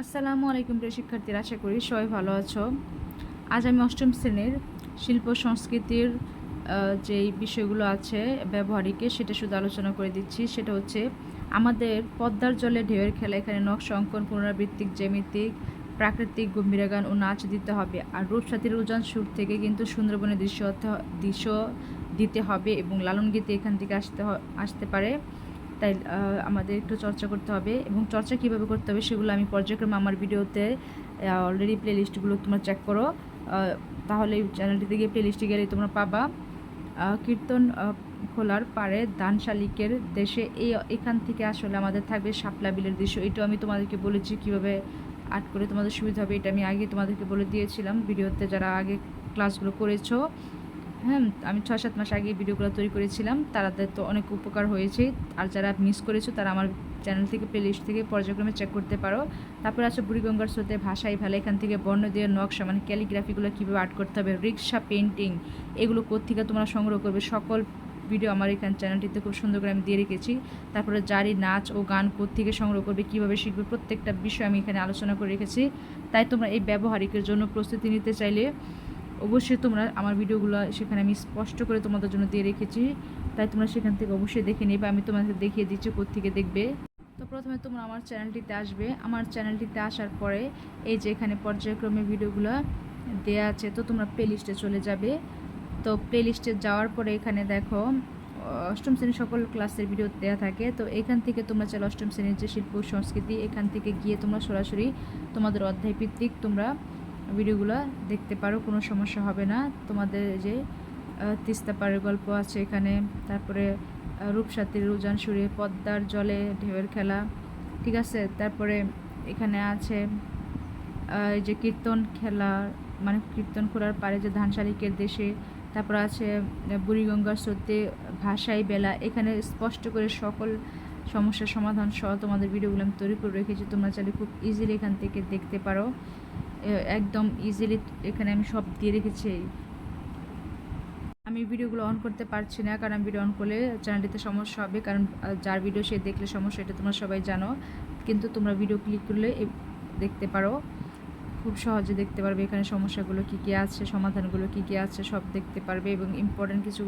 আসসালামু আলাইকুম প্রিয় শিক্ষার্থীরা, আশা করি সবাই ভালো আছো। আজ আমি অষ্টম শ্রেণির শিল্প সংস্কৃতির যেই বিষয়গুলো আছে ব্যবহারিকে সেটা শুধু আলোচনা করে দিচ্ছি। সেটা হচ্ছে আমাদের পদ্মার জলে ঢেউয়ের খেলা, এখানে নকশা, অঙ্কন, পুনরাবৃত্তিক, জ্যামিতিক, প্রাকৃতিক গম্ভীরা গান ও নাচ দিতে হবে। আর রূপসাথীর উজান সুর থেকে কিন্তু সুন্দরবনের দৃশ্য দৃশ্য দিতে হবে এবং লালন এখান থেকে আসতে আসতে পারে। তাই আমাদের একটু চর্চা করতে হবে এবং চর্চা কীভাবে করতে হবে সেগুলো আমি পর্যায়ক্রমে আমার ভিডিওতে অলরেডি প্লে লিস্টগুলো তোমরা চেক করো। তাহলে চ্যানেলটিতে গিয়ে প্লে লিস্টে গেলে তোমরা পাবা। কীর্তন খোলার পারে দান শালিকের দেশে এই, এখান থেকে আসলে আমাদের থাকবে শাপলা বিলের দৃশ্য। এটাও আমি তোমাদেরকে বলেছি কীভাবে আর্ট করে তোমাদের সুবিধা হবে, এটা আমি আগে তোমাদেরকে বলে দিয়েছিলাম। ভিডিওতে যারা আগে ক্লাসগুলো করেছ হ্যাঁ আমি ছয় সাত মাস আগে ভিডিওগুলো তৈরি করেছিলাম। তাদের তো অনেক উপকার হয়েছে। আর যারা মিস করেছ, তারা আমার চ্যানেল থেকে প্লে লিস্ট থেকে পর্যায়ক্রমে চেক করতে পারো। তারপর আছে বুড়িগঙ্গার স্রোতে ভাষাই ভালো, এখান থেকে বর্ণ দিয়ে নকশা মানে ক্যালিগ্রাফিগুলো কীভাবে আর্ট করতে হবে, রিক্সা পেন্টিং এগুলো কোত্থেকে তোমরা সংগ্রহ করবে, সকল ভিডিও আমার এখানে চ্যানেলটিতে খুব সুন্দর করে আমি দিয়ে রেখেছি। তারপরে জারি, নাচ ও গান কোত্থেকে সংগ্রহ করবে, কীভাবে শিখবে, প্রত্যেকটা বিষয় আমি এখানে আলোচনা করে রেখেছি। তাই তোমরা এই ব্যবহারিকের জন্য প্রস্তুতি নিতে চাইলে অবশ্যই তোমরা আমার ভিডিওগুলো সেখানে আমি স্পষ্ট করে তোমাদের জন্য দিয়ে রেখেছি। তাই তোমরা সেখান থেকে অবশ্যই দেখে নেবে। আমি তোমাদের দেখিয়ে দিচ্ছি কোত্থেকে দেখবে। তো প্রথমে তোমরা আমার চ্যানেলটিতে আসবে। আমার চ্যানেলটিতে আসার পরে এই যে এখানে পর্যায়ক্রমে ভিডিওগুলো দেয়া আছে, তো তোমরা প্লে লিস্টে চলে যাবে। তো প্লে লিস্টে যাওয়ার পরে এখানে দেখো, অষ্টম শ্রেণির সকল ক্লাসের ভিডিও দেওয়া থাকে। তো এখান থেকে তোমরা চাইলে অষ্টম শ্রেণির যে শিল্প, সংস্কৃতি, এখান থেকে গিয়ে তোমরা সরাসরি তোমাদের অধ্যায় ভিত্তিক তোমরা ভিডিওগুলো দেখতে পারো কোনো সমস্যা হবে না। তোমাদের যে তিস্তা পাড়ের গল্প আছে এখানে তারপরে আহ, রূপসাথীর উজান সুরে পদ্মার জলে ঢেউয়ের খেলা ঠিক আছে? তারপরে এখানে আছে এই যে কীর্তন খেলা মানে কীর্তন খোলার পারে যে ধান শালিকের দেশে তারপর আছে বুড়িগঙ্গার স্রোতে ভাষাই বেলা এখানে স্পষ্ট করে সকল সমস্যার সমাধান সহ তোমাদের ভিডিওগুলো আমি তৈরি করে রেখেছি। তোমরা চাইলে খুব ইজিলি এখান থেকে দেখতে পারো। একদম ইজিলি এখানে আমি সব দিয়ে রেখেছি। আমি ভিডিওগুলো অন করতে পারছি না, কারণ ভিডিও অন করলে চ্যানেলটিতে সমস্যা হবে, কারণ যার ভিডিও সে দেখলে সমস্যা, এটা তোমরা সবাই জানো। কিন্তু তোমরা ভিডিও ক্লিক করলে দেখতে পারো। খুব সহজে দেখতে পারবে এখানে সমস্যাগুলো কী কী আছে, সমাধানগুলো কী কী আছে, সব দেখতে পারবে এবং ইম্পর্টেন্ট কিছু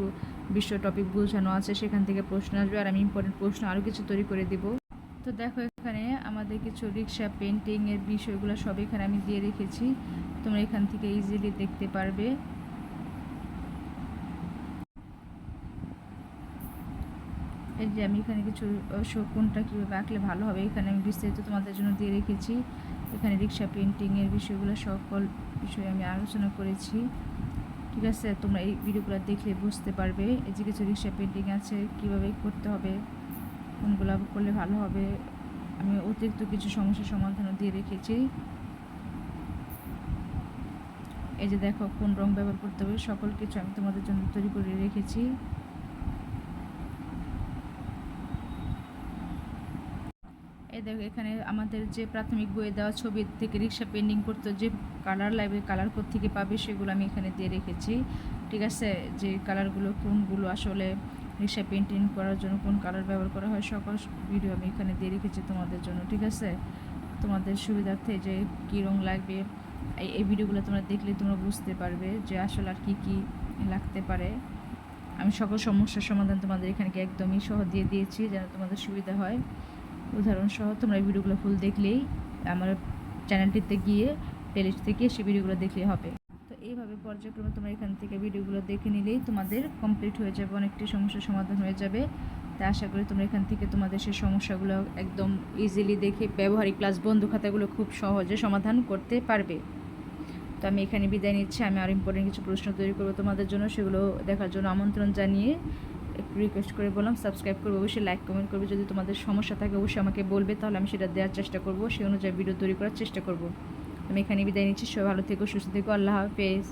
বিশ্ব টপিক বোঝানো আছে, সেখান থেকে প্রশ্ন আসবে। আর আমি ইম্পর্টেন্ট প্রশ্ন আরও কিছু তৈরি করে দিব। তো দেখো এখানে আমাদের কিছু রিক্সা পেন্টিং এর বিষয়গুলো সব এখানে আমি দিয়ে রেখেছি। তোমরা এখান থেকে ইজিলি দেখতে পারবে। এই যে আমি এখানে কিছু আহ, শকুনটা কীভাবে আঁকলে ভালো হবে এখানে আমি বিস্তারিত তোমাদের জন্য দিয়ে রেখেছি। এখানে রিক্সা পেন্টিংয়ের বিষয়গুলো সকল বিষয়ে আমি আলোচনা করেছি। ঠিক আছে? তোমরা এই ভিডিওগুলো দেখলে বুঝতে পারবে। এই যে কিছু রিক্সা পেন্টিং আছে কীভাবে করতে হবে। কোনগুলো করলে ভালো হবে। আমি অতিরিক্ত কিছু সমস্যার সমাধানও দিয়ে রেখেছি। এই যে দেখো, কোন রং ব্যবহার করতে হবে, সকল কিছু আমি তোমাদের জন্য তৈরি করে রেখেছি। এই দেখো, এখানে আমাদের যে প্রাথমিক বইয়ে দেওয়া ছবি থেকে রিক্সা পেন্টিং করতে যে কালার লাগবে কালার থেকে পাবে, সেগুলো আমি এখানে দিয়ে রেখেছি। ঠিক আছে, যে কালারগুলো কোনগুলো আসলে রিক্সা পেন্টিং করার জন্য কোন কালার ব্যবহার করা হয়, সকল ভিডিও আমি এখানে দিয়ে রেখেছি তোমাদের জন্য, ঠিক আছে? তোমাদের সুবিধার্থে যে কী রং লাগবে, এই ভিডিওগুলো তোমরা দেখলে তোমরা বুঝতে পারবে যে আসলে আর কী কী লাগতে পারে। আমি সকল সমস্যার সমাধান তোমাদের এখানে একদমই সহ দিয়ে দিয়েছি যেন তোমাদের সুবিধা হয়। উদাহরণ সহ তোমরা এই ভিডিওগুলো ফুল দেখলেই আমার চ্যানেলটিতে গিয়ে প্লেলিস্ট থেকে সে ভিডিওগুলো দেখলেই হবে। এইভাবে পর্যায়ক্রমে তোমরা এখান থেকে ভিডিওগুলো দেখে নিলেই তোমাদের কমপ্লিট হয়ে যাবে অনেকটি সমস্যার সমাধান হয়ে যাবে। তাই আশা করি তোমরা এখান থেকে তোমাদের সেই সমস্যাগুলো একদম ইজিলি দেখে ব্যবহারিক প্লাস বন্ধু খাতাগুলো খুব সহজে সমাধান করতে পারবে। তো আমি এখানে বিদায় নিচ্ছি। আমি আর ইম্পর্টেন্ট কিছু প্রশ্ন তৈরি করব তোমাদের জন্য, সেগুলো দেখার জন্য আমন্ত্রণ জানিয়ে একটু রিকোয়েস্ট করে বললাম সাবস্ক্রাইব করবে, অবশ্যই লাইক কমেন্ট করবে। যদি তোমাদের সমস্যা থাকে, অবশ্যই আমাকে বলবে, তাহলে আমি সেটা দেওয়ার চেষ্টা করব। সেই অনুযায়ী ভিডিও তৈরি করার চেষ্টা করব। আমি এখানে বিদায় নিচ্ছি। সবাই ভালো থেকো সুস্থ থেকো। আল্লাহ হাফেজ।